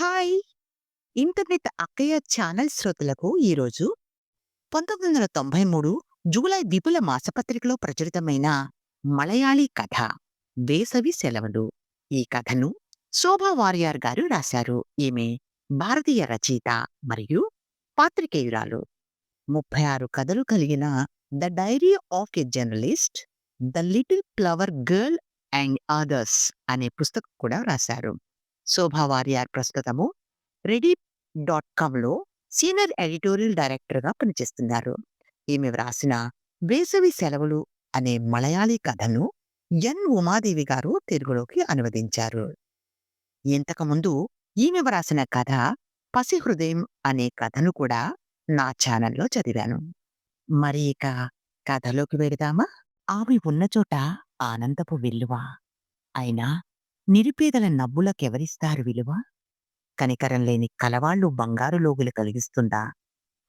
Hi! Internet అక్కయ్య channel శ్రోతలకు ఈరోజు 1993 జూలై విపుల మాసపత్రికలో ప్రచురితమైన మలయాళీ కథ 'వేసవి సెలవులు'. ఈ కథను శోభా వారియార్ గారు రాశారు. ఈమె భారతీయ రచయిత మరియు పాత్రికేయురాలు. 36 కథలు కలిగిన 'the diary of a journalist', 'the little flower girl and others' అనే పుస్తకం కూడా రాశారు. శోభా వారియార్ ప్రస్తుతము రెడీప్ డాట్ కామ్‌లో సీనియర్ ఎడిటోరియల్ డైరెక్టర్‌గా పనిచేస్తున్నారు. ఈమె వ్రాసిన 'వేసవి సెలవులు' అనే మలయాళీ కథను ఎన్. ఉమాదేవి గారు తెలుగులోకి అనువదించారు. ఇంతకుముందు ఈమె వ్రాసిన కథ 'పసి హృదయం' అనే కథను కూడా నా ఛానల్‌లో చదివాను. మరి ఇక కథలోకి వెళదామా? ఆమె ఉన్న చోట ఆనందపు వెల్లువ. అయినా నిరుపేదల నవ్వులకెవరిస్తారు విలువ? కనికరం లేని కలవాళ్ళు బంగారు లోగులు కలిగిస్తుందా?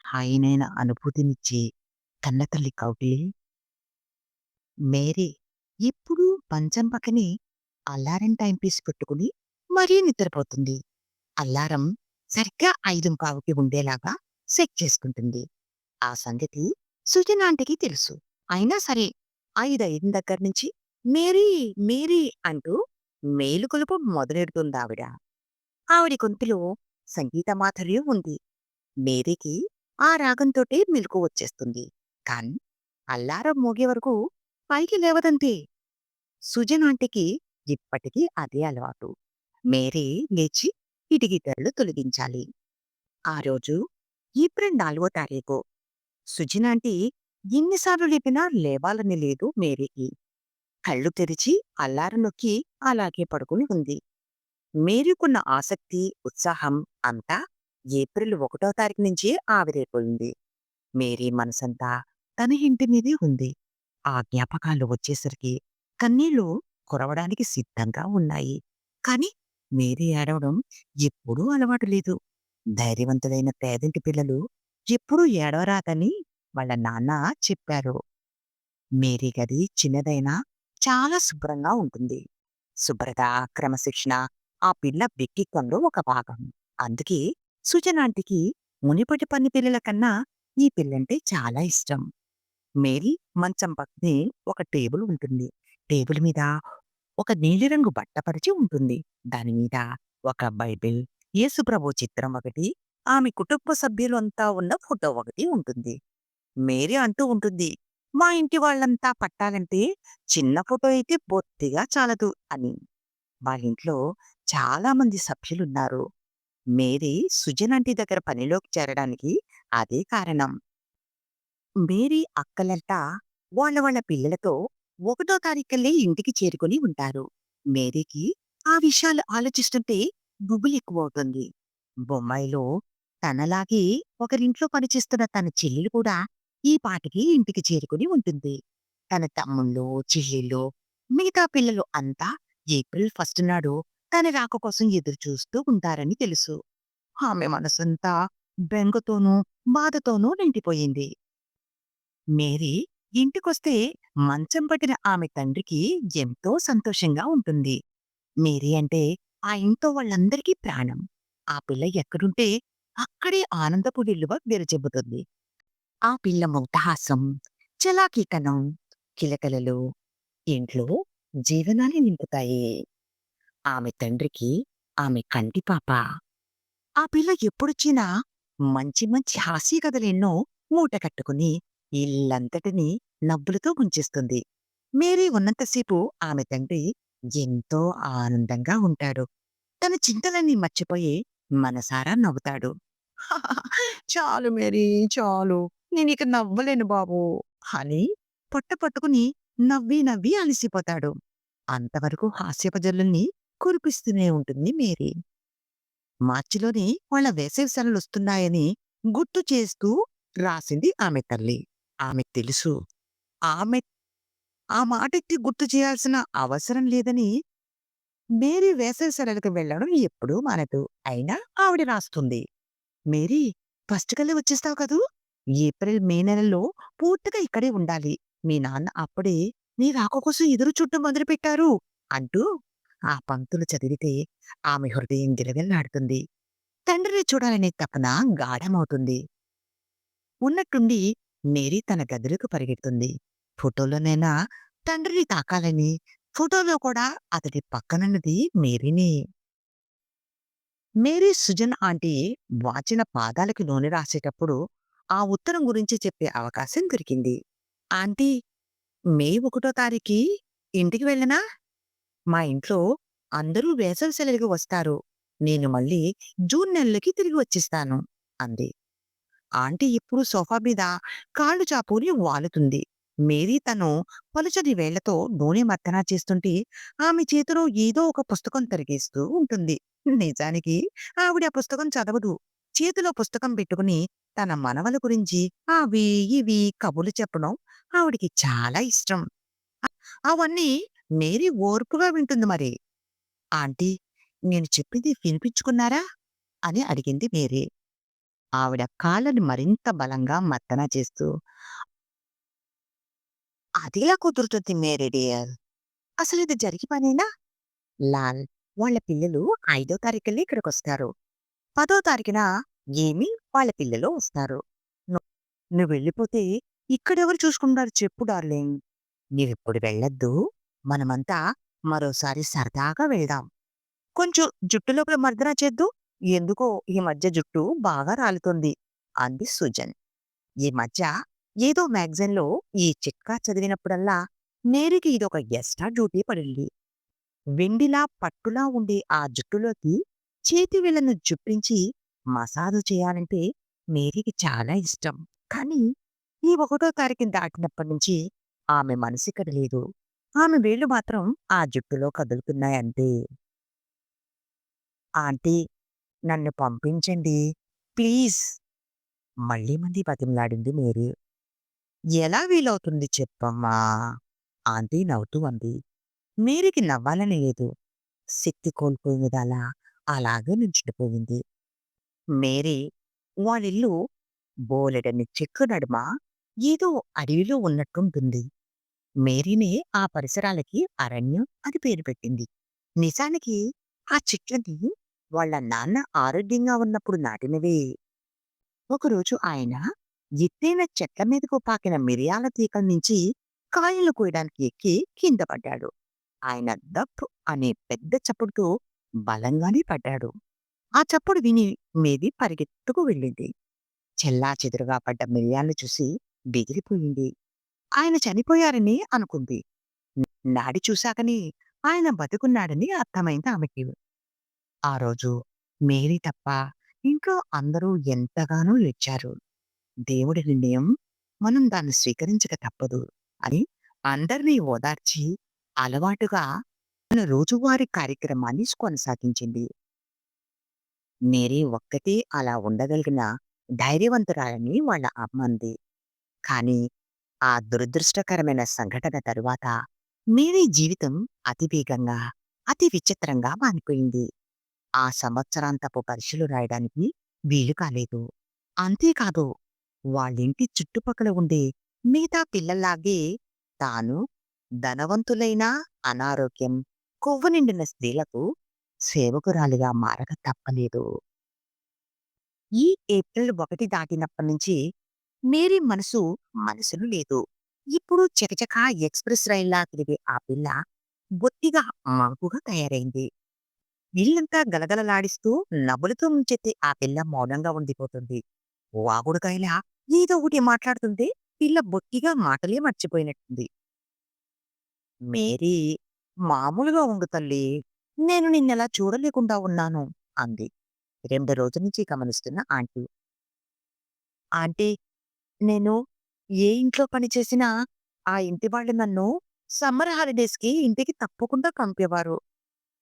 హాయినైన అనుభూతినిచ్చే కన్నతల్లి కౌగిలే? మేరీ ఎప్పుడూ పంచం పక్కనే అల్లారం టైం పీస్ పెట్టుకుని మరీ నిద్రపోతుంది. అల్లారం సరిగ్గా 5:15కి ఉండేలాగా సెట్ చేసుకుంటుంది. ఆ సంగతి సుజనాంటికి తెలుసు. అయినా సరే ఐదు ఐదు దగ్గర్నుంచి మేరీ మేరీ అంటూ మేలుకొలుపు మొదలెడుతుందావిడ. ఆవిడ గొంతులో సంగీత మాధుర్యం ఉంది. మేరీకి ఆ రాగంతోటే మెలుకు వచ్చేస్తుంది. కాన్ అల్లారం మోగే వరకు పైకి లేవదంతే. సుజనాంటికి ఇప్పటికీ అదే అలవాటు. మేరీ లేచి కిటికీతెరలు తొలగించాలి. ఆ రోజు ఏప్రిల్ నాలుగో తారీఖు. సుజనాంటి ఎన్నిసార్లు లేపినా లేవాలని లేదు మేరీకి. కళ్ళు తెరిచి అల్లారం నొక్కి అలాగే పడుకుని ఉంది. మేరీకున్న ఆసక్తి, ఉత్సాహం అంతా ఏప్రిల్ ఒకటో తారీఖు నుంచి ఆవిరైపోయింది. మేరీ మనసంతా తన ఇంటి మీదే ఉంది. ఆ జ్ఞాపకాలు వచ్చేసరికి కన్నీళ్ళు కురవడానికి సిద్ధంగా ఉన్నాయి. కాని మేరీ ఏడవడం ఎప్పుడూ అలవాటు లేదు. ధైర్యవంతులైన పేదింటి పిల్లలు ఎప్పుడూ ఏడవరాదని వాళ్ళ నాన్న చెప్పారు. మేరీ గది చిన్నదైనా చాలా శుభ్రంగా ఉంటుంది. శుభ్రత, క్రమశిక్షణ ఆ పిల్ల వ్యక్తిత్వంలో ఒక భాగం. అందుకే సుజనాంటికి మునిపటి పని పిల్లల కన్నా ఈ పిల్లంటే చాలా ఇష్టం. మేరీ మంచం పక్కనే ఒక టేబుల్ ఉంటుంది. టేబుల్ మీద ఒక నీలిరంగు బట్ట పరిచి ఉంటుంది. దాని మీద ఒక బైబిల్, యేసుప్రభు చిత్రం ఒకటి, ఆమె కుటుంబ సభ్యులంతా ఉన్న ఫోటో ఒకటి ఉంటుంది. మేరీ అంటూ ఉంటుంది. మా ఇంటి వాళ్ళంతా పట్టాలంటే చిన్న ఫోటో అయితే బొత్తిగా చాలదు అని. వాళ్ళింట్లో చాలా మంది సభ్యులున్నారు. మేరీ సుజనంటి దగ్గర పనిలోకి చేరడానికి అదే కారణం. మేరీ అక్కలంతా వాళ్ళ వాళ్ళ పిల్లలతో ఒకటో తారీఖుల్లే ఇంటికి చేరుకుని ఉంటారు. మేరీకి ఆ విషయాలు ఆలోచిస్తుంటే గుబులెక్కువవుతుంది. బొంబాయిలో తనలాగే ఒకరింట్లో పనిచేస్తున్న తన చెల్లెలు కూడా ఈ పాటికి ఇంటికి చేరుకుని ఉంటుంది. తన తమ్ముళ్ళు, చెల్లెళ్ళు, మిగతా పిల్లలు అంతా ఏప్రిల్ ఫస్ట్ నాడు తన రాక కోసం ఎదురుచూస్తూ ఉంటారని తెలుసు. ఆమె మనసంతా బెంగతోనూ, బాధతోనూ నిండిపోయింది. మేరీ ఇంటికొస్తే మంచం పట్టిన ఆమె తండ్రికి ఎంతో సంతోషంగా ఉంటుంది. మేరీ అంటే ఆ ఇంట్లో వాళ్ళందరికీ ప్రాణం. ఆ పిల్ల ఎక్కడుంటే అక్కడే ఆనందపు వెల్లువ విరజిమ్ముతుంది. ఆ పిల్ల ముగ్ధహాసం, చలాకీతనం, కిలకిలలు ఇంట్లో జీవనాన్ని నింపుతాయి. ఆమె తండ్రికి ఆమె కంటి పాప ఆ పిల్ల ఎప్పుడొచ్చినా మంచి మంచి హాస్య కథలెన్నో మూట కట్టుకుని ఇల్లంతటినీ నవ్వులతో ముంచేస్తుంది. మేరీ ఉన్నంతసేపు ఆమె తండ్రి ఎంతో ఆనందంగా ఉంటాడు. తన చింతలన్నీ మర్చిపోయి మనసారా నవ్వుతాడు. చాలు మేరీ చాలు. నేను ఇక నవ్వలేను బాబూ అని పొట్ట పట్టుకుని నవ్వి నవ్వి అలసిపోతాడు. అంతవరకు హాస్యపు కురిపిస్తూనే ఉంటుంది మేరీ. మార్చిలోనే వాళ్ళ వేసవి సెలవులొస్తున్నాయని గుర్తు చేస్తూ రాసింది ఆమె తల్లి. ఆమె తెలుసు. ఆమె ఆ మాటెత్తి గుర్తు చేయాల్సిన అవసరం లేదని మేరీ వేసవి సెలవులకు వెళ్ళడం ఎప్పుడూ మానదు. అయినా ఆవిడ రాస్తుంది. మేరీ ఫస్ట్ కల్లా వచ్చేస్తావు కదూ! ఏప్రిల్, మే నెలలో పూర్తిగా ఇక్కడే ఉండాలి. మీ నాన్న అప్పుడే నీ రాక కోసం ఎదురు చుట్టూ మొదలుపెట్టారు అంటూ ఆ పంక్తులు చదివితే ఆమె హృదయం గిలగిల్లాడుతుంది. తండ్రిని చూడాలనే తపన గాఢమవుతుంది. ఉన్నట్టుండి మేరీ తన గదిలోకి పరిగెడుతుంది. ఫోటోలోనైనా తండ్రిని తాకాలని, ఫోటోలో కూడా అతడి పక్కనున్నది మేరీనే. మేరీ సుజన్ ఆంటీ వాచిన పాదాలకి నూనె రాసేటప్పుడు ఆ ఉత్తరం గురించి చెప్పే అవకాశం దొరికింది. ఆంటీ మే ఒకటో తారీఖు ఇంటికి వెళ్ళనా? మా ఇంట్లో అందరూ వేసవి సెలవులకి వస్తారు. నేను మళ్ళీ జూన్ నెలలోకి తిరిగి వచ్చేస్తాను అంది. ఆంటీ ఇప్పుడు సోఫా మీద కాళ్ళు చాపూరి వాలుతుంది. మేరీ తను పలుచని వేళ్ళతో నూనె మర్దన చేస్తుంటే ఆమె చేతిలో ఏదో ఒక పుస్తకం తరిగేస్తూ ఉంటుంది. నిజానికి ఆవిడ ఆ పుస్తకం చదవదు. చేతిలో పుస్తకం పెట్టుకుని తన మనవల గురించి అవి ఇవి కబులు చెప్పడం ఆవిడికి చాలా ఇష్టం. అవన్నీ మేరీ ఓర్పుగా వింటుంది మరి. ఆంటీ నేను చెప్పింది వినిపించుకున్నారా? అని అడిగింది మేరీ. ఆవిడ కాళ్ళని మరింత బలంగా మర్దన చేస్తూ అదిలా కుదురుతుంది మేరీ డియర్? ఇది జరిగే పనేనా? లాల్ వాళ్ళ పిల్లలు ఐదో తారీఖునే ఇక్కడికొస్తారు. పదో తారీఖున ఏమీ వాళ్ళ పిల్లలు వస్తారు. నువ్వు వెళ్ళిపోతే ఇక్కడెవరు చూసుకుంటారు చెప్పు డార్లింగ్. నీవిప్పుడు వెళ్ళొద్దు. మనమంతా మరోసారి సరదాగా వెళ్దాం. కొంచెం జుట్టు లోపల మర్దన చేద్దు. ఎందుకో ఈ మధ్య జుట్టు బాగా రాలుతుంది అంది సుజన్. ఈ మధ్య ఏదో మ్యాగజైన్‌లో ఈ చిట్కా చదివినప్పుడల్లా నేరుకి ఇదొక ఎస్టా డ్యూటీ పడింది. వెండిలా, పట్టులా ఉండే ఆ జుట్టులోకి చేతి వీళ్ళను జుప్పించి మసాజు చేయాలంటే మేరీకి చాలా ఇష్టం. కానీ ఈ ఒకటో తారీఖు దాటినప్పటినుంచి ఆమె మనసిక్కడ లేదు. ఆమె వేళ్ళు మాత్రం ఆ జుట్టులో కదులుతున్నాయంతే. ఆంటీ నన్ను పంపించండి. ప్లీజ్ మళ్ళీ మంది బతిమలాడింది మేరీ. ఎలా వీలవుతుంది చెప్పమ్మా? ఆంటీ నవ్వుతూ అంది. మేరీకి నవ్వాలని లేదు. శక్తి కోల్పోయినదలా అలాగే నిల్చుండిపోయింది. మేరీ వాళ్ళిల్లు బోలెడని చెక్కు నడుమ ఏదో అడవిలో ఉన్నట్టుంటుంది. మేరీనే ఆ పరిసరాలకి అరణ్యం అని పేరు పెట్టింది. నిజానికి ఆ చెట్లని వాళ్ళ నాన్న ఆరోగ్యంగా ఉన్నప్పుడు నాటినవే. ఒకరోజు ఆయన ఎత్తైన చెట్ల మీదకు పాకిన మిరియాల తీకల నుంచి కాయలు కోయడానికి ఎక్కి కింద పడ్డాడు. ఆయన దప్ అనే పెద్ద చప్పుడుతో బలంగానే పడ్డాడు. ఆ చప్పుడు విని మీది పరిగెత్తుకు వెళ్ళింది. చెల్లా చెదురుగా పడ్డ మిరియాలను చూసి బెదిరిపోయింది. ఆయన చనిపోయారని అనుకుంది. నాడి చూశాకనే ఆయన బతుకున్నాడని అర్థమైంది ఆమెకి. ఆ రోజు మేరీ తప్ప ఇంట్లో అందరూ ఎంతగానో ఏడ్చారు. దేవుడి నిర్ణయం మనం దాన్ని స్వీకరించక తప్పదు అని అందరినీ ఓదార్చి అలవాటుగా తన రోజువారీ కార్యక్రమాన్ని కొనసాగించింది. మేరీ ఒక్కటే అలా ఉండగలిగిన ధైర్యవంతురాలని వాళ్ళ అమ్మ అంది. కానీ ఆ దురదృష్టకరమైన సంఘటన తరువాత మేరీ జీవితం అతి వేగంగా, అతి విచిత్రంగా మారిపోయింది. ఆ సంవత్సరాంతపు పరీక్షలు రాయడానికి వీలు కాలేదు. అంతేకాదు వాళ్ళింటి చుట్టుపక్కల ఉండే మిగతా పిల్లల్లాగే తాను ధనవంతులైన అనారోగ్యం, కొవ్వు నిండిన స్త్రీలకు సేవకురాలిగా మారక తప్పలేదు. ఈ ఏప్రిల్ 1 దాటినప్పటినుంచి మేరీ మనసు మనసును లేదు. ఇప్పుడు చకచకా ఎక్స్‌ప్రెస్ రైల్‌లా తిరిగే ఆ పిల్ల బొత్తిగా మంకుగా తయారైంది. ఇల్లంతా గలగలలాడిస్తూ నవ్వులతో ముంచెత్తే ఆ పిల్ల మౌనంగా ఉండిపోతుంది. వాగుడుకాయలా ఏదో ఒకటి మాట్లాడుతుంది పిల్ల బొత్తిగా మాటలే మర్చిపోయినట్టుంది. మేరీ మామూలుగా ఉండు తల్లీ. నేను నిన్నెలా చూడలేకుండా ఉన్నాను అంది. రెండు రోజుల నుంచి గమనిస్తున్న ఆంటీ. ఆంటీ నేను ఏ ఇంట్లో పని చేసినా ఆ ఇంటి వాళ్ళు నన్ను సమ్మర్ హాలిడేస్‌కి ఇంటికి తప్పకుండా పంపేవారు.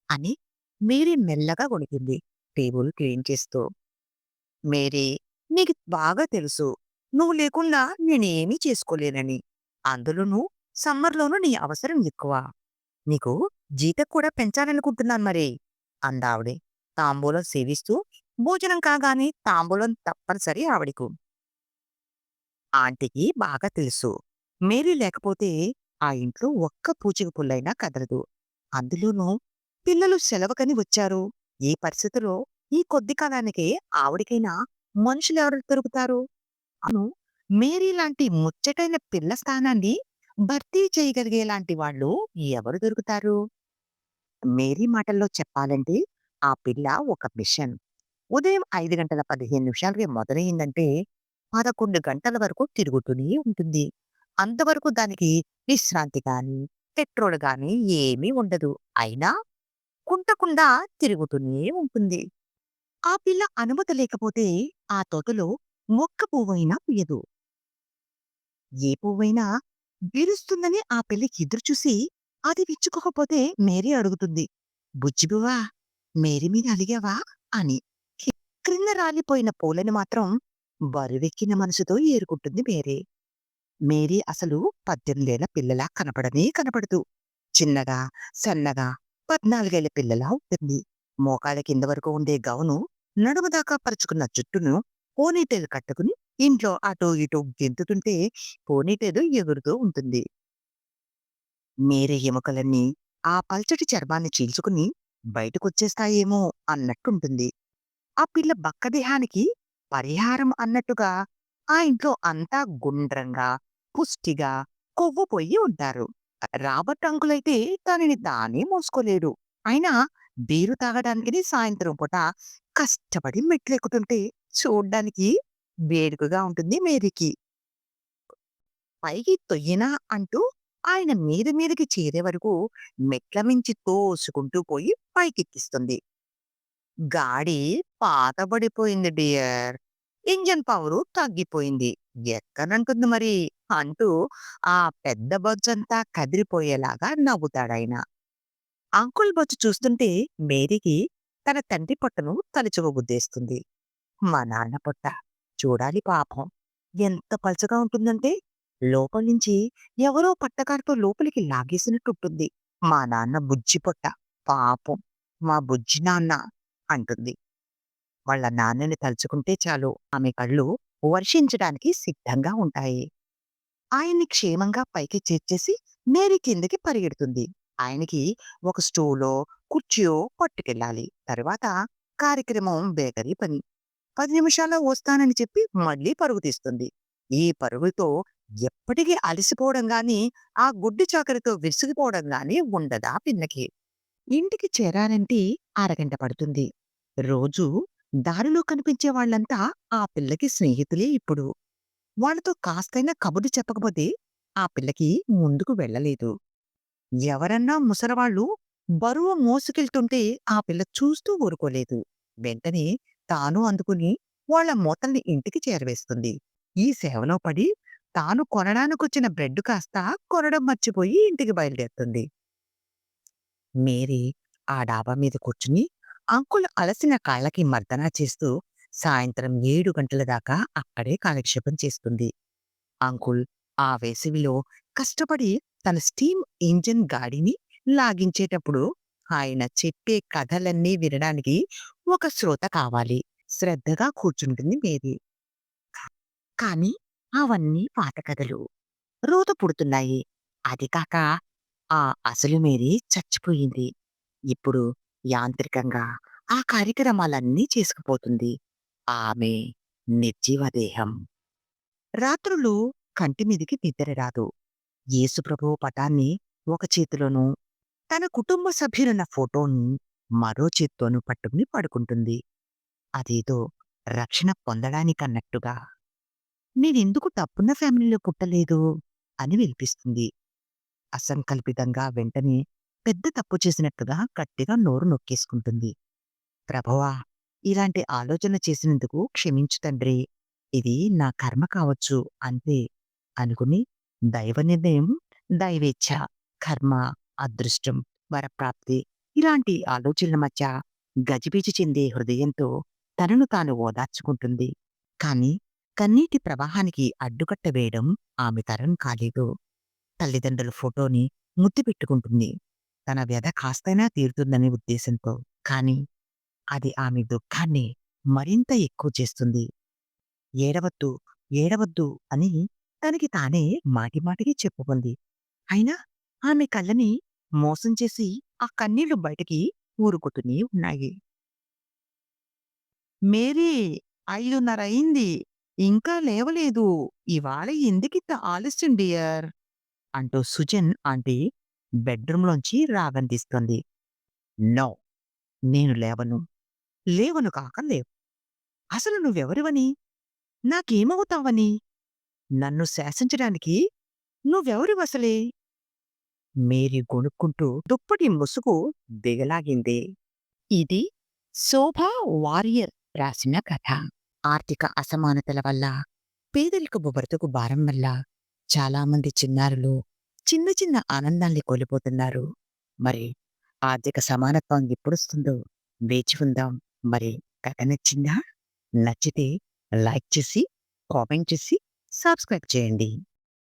అని మేరీ మెల్లగా గొణికింది టేబుల్ క్లీన్ చేస్తూ. మేరీ నీకు బాగా తెలుసు. నువ్వు లేకుండా నేనేమీ చేసుకోలేనని. అందులోనూ సమ్మర్‌లోనూ నీ అవసరం ఎక్కువ. నీకు జీతం కూడా పెంచాలనుకుంటున్నాను మరి అందావిడే తాంబూలం సేవిస్తూ భోజనం కాగానే తాంబూలం తప్పనిసరి ఆవిడకు. ఆంటీకి బాగా తెలుసు. మేరీ లేకపోతే ఆ ఇంట్లో ఒక్క పూచిక పుల్లైనా కదలదు. అందులోనూ పిల్లలు సెలవుకని వచ్చారు. ఈ పరిస్థితిలో ఈ కొద్ది కాలానికే ఆవిడికైనా మనుషులెవరు దొరుకుతారు? అను మేరీ లాంటి ముచ్చటైన పిల్ల స్థానాన్ని భర్తీ చేయగలిగేలాంటి వాళ్ళు ఎవరు దొరుకుతారు? మేరీ మాటల్లో చెప్పాలంటే ఆ పిల్ల ఒక మిషన్. ఉదయం ఐదు గంటల 15 నిమిషాలకి మొదలైందంటే పదకొండు గంటల వరకు తిరుగుతూనే ఉంటుంది. అంతవరకు దానికి విశ్రాంతి కానీ పెట్రోల్ కానీ ఏమీ ఉండదు. అయినా కుంటకుండా తిరుగుతూనే ఉంటుంది. ఆ పిల్ల అనుమతి లేకపోతే ఆ తోటలో మొక్క పువ్వైనా పూయదు. ఏ పువ్వైనా బిరుస్తుందని ఆ పిల్ల ఎదురుచూసి అది విచ్చుకోకపోతే మేరీ అడుగుతుంది. బుజ్జిబువా మేరీ మీద అలిగావా?" అని. క్రింద రాలిపోయిన పూలని మాత్రం బరువెక్కిన మనసుతో ఏరుకుంటుంది మేరీ. మేరీ అసలు పద్దెనిమిదేళ్ళ పిల్లలా కనపడనే కనపడదు. చిన్నగా, సన్నగా పద్నాలుగేళ్ళ పిల్లలా ఉంటుంది. మోకాళ్ళ కింద వరకు ఉండే గౌను, నడుము దాకా పరుచుకున్న జుట్టును పోనీటేలు కట్టుకుని ఇంట్లో అటు ఇటు గెంతుతుంటే పోనీటేలు ఎగురుతూ ఉంటుంది. మేరీ ఎముకలన్నీ ఆ పల్చటి చర్మాన్ని చీల్చుకుని బయటకొచ్చేస్తాయేమో అన్నట్టుంటుంది. ఆ పిల్ల బక్కదేహానికి పరిహారం అన్నట్టుగా ఆ ఇంట్లో అంతా గుండ్రంగా, పుష్టిగా, కొవ్వు పొయ్యి ఉంటారు. రాబర్ట్ అంకులైతే తనని తానే మోసుకోలేడు. అయినా బీరు తాగడానికి సాయంత్రం పూట కష్టపడి మెట్లెక్కుతుంటే చూడ్డానికి వేడుకగా ఉంటుంది మేరీకి. పైకి తొయ్యినా అంటూ ఆయన మీద మీదకి చేరే వరకు మెట్ల మించి తోసుకుంటూ పోయి పైకెక్కిస్తుంది. గాడి పాతబడిపోయింది డియర్. ఇంజన్ పవరు తగ్గిపోయింది. ఎక్కనంటుంది మరి అంటూ ఆ పెద్ద బొజ్జంతా కదిరిపోయేలాగా నవ్వుతాడాయన. అంకుల్ బొజ్జు చూస్తుంటే మేరీకి తన తండ్రి పొట్టను తలుచుకోబుద్దేస్తుంది. మా నాన్న పొట్ట చూడాలి పాపం. ఎంత పలచగా ఉంటుందంటే లోపల నుంచి ఎవరో పట్టకారుతో లోపలికి లాగేసినట్టుంటుంది. మా నాన్న బుజ్జి పొట్ట. పాపం మా బుజ్జి నాన్న అంటుంది. వాళ్ళ నాన్నని తలుచుకుంటే చాలు ఆమె కళ్ళు వర్షించడానికి సిద్ధంగా ఉంటాయి. ఆయన్ని క్షేమంగా పైకి చేర్చేసి మేరీ కిందకి పరిగెడుతుంది. ఆయనకి ఒక స్టూలో, కుర్చీయో పట్టుకెళ్ళాలి. తర్వాత కార్యక్రమం బేకరీ పని. పది నిమిషాల్లో వస్తానని చెప్పి మళ్ళీ పరుగు తీస్తుంది. ఈ పరుగుతో ఎప్పటికీ అలసిపోవడం గాని, ఆ గుడ్డి చాకరితో విసిగిపోవడం గాని ఉండదా పిన్నకి ఇంటికి చేరాలంటే అరగంట పడుతుంది. రోజూ దారిలో కనిపించే వాళ్ళంతా ఆ పిల్లకి స్నేహితులే ఇప్పుడు. వాళ్ళతో కాస్తైనా కబుర్లు చెప్పకపోతే ఆ పిల్లకి ముందుకు వెళ్ళలేదు. ఎవరన్నా ముసలవాళ్ళు బరువు మోసుకెళ్తుంటే ఆ పిల్ల చూస్తూ ఊరుకోలేదు. వెంటనే తాను అందుకుని వాళ్ళ మూతల్ని ఇంటికి చేరవేస్తుంది. ఈ సేవలో పడి తాను కొనడానికొచ్చిన బ్రెడ్ కాస్త కొనడం మర్చిపోయి ఇంటికి బయలుదేరుతుంది. మేరీ ఆ డాబా మీద కూర్చుని అంకుల్ అలసిన కాళ్ళకి మర్దనా చేస్తూ సాయంత్రం ఏడు గంటల దాకా అక్కడే కాలక్షేపం చేస్తుంది. అంకుల్ ఆ వేసవిలో కష్టపడి తన స్టీమ్ ఇంజిన్ గాడిని లాగించేటప్పుడు ఆయన చెప్పే కథలన్నీ వినడానికి ఒక శ్రోత కావాలి. శ్రద్ధగా కూర్చుంటుంది మేరీ. కాని అవన్నీ పాత కథలు. రోత పుడుతున్నాయి. అది కాక ఆ అసలు మేరీ చచ్చిపోయింది. ఇప్పుడు యాంత్రికంగా ఆ కార్యక్రమాలన్నీ చేసుకుపోతుంది. ఆమె నిర్జీవదేహం రాత్రులు కంటి మీదికి నిద్ర రాదు. యేసుప్రభు పటాన్ని ఒక చేతిలోనూ, తన కుటుంబ సభ్యులున్న ఫోటోని మరో చేత్తోనూ పట్టుకుని పడుకుంటుంది. అదేదో రక్షణ పొందడానికన్నట్టుగా. నేనెందుకు డబ్బున్న ఫ్యామిలీలో పుట్టలేదు అని వినిపిస్తుంది. అసంకల్పితంగా వెంటనే పెద్ద తప్పు చేసినట్టుగా గట్టిగా నోరు నొక్కేసుకుంటుంది. ప్రభువా! ఇలాంటి ఆలోచన చేసినందుకు క్షమించు తండ్రి. ఇది నా కర్మ కావచ్చు అంతే అనుకుని దైవ నిర్ణయం, దైవేచ్ఛ, కర్మ, అదృష్టం, వరప్రాప్తి ఇలాంటి ఆలోచనల మధ్య గజిబిజి చెందే హృదయంతో తనను తాను ఓదార్చుకుంటుంది. కాని కన్నీటి ప్రవాహానికి అడ్డుకట్ట వేయడం ఆమె తరం కాలేదు. తల్లిదండ్రుల ఫోటోని ముద్దు పెట్టుకుంటుంది. తన వ్యధ కాస్తైనా తీరుతుందనే ఉద్దేశంతో. కాని అది ఆమె దుఃఖాన్ని మరింత ఎక్కువ చేస్తుంది. ఏడవద్దు, ఏడవద్దు అని తనకి తానే మాటిమాటికి చెప్పుకుంది. అయినా ఆమె కళ్ళని మోసం చేసి ఆ కన్నీళ్ళు బయటికి ఊరుకుతూనే ఉన్నాయి. మేరీ ఐదున్నర అయింది. ఇంకా లేవలేదు. ఇవాళ ఎందుకింత ఆలస్యం డియర్? అంటూ సుజన్ ఆంటీ బెడ్రూంలోంచి రాగందిస్తుంది నో నేను లేవను. లేవను కాక లేవు. అసలు నువ్వెవరివని? నాకేమవుతావని? నన్ను శాసించడానికి నువ్వెవరివసలే? మేరీ గొణుక్కుంటూ దుప్పటి ముసుగు దిగలాగింది. ఇది శోభా వారియర్ రాసిన కథ. ఆర్థిక అసమానతల వల్ల పేదరికపు బ్రతుకు భారం వల్ల చాలామంది చిన్నారులు చిన్న చిన్న ఆనందాల్ని కోల్పోతున్నారు. మరి ఆర్థిక సమానత్వం ఎప్పుడొస్తుందో వేచి ఉందాం. మరి కథ నచ్చిందా? నచ్చితే లైక్ చేసి కామెంట్ చేసి సబ్స్క్రైబ్ చేయండి.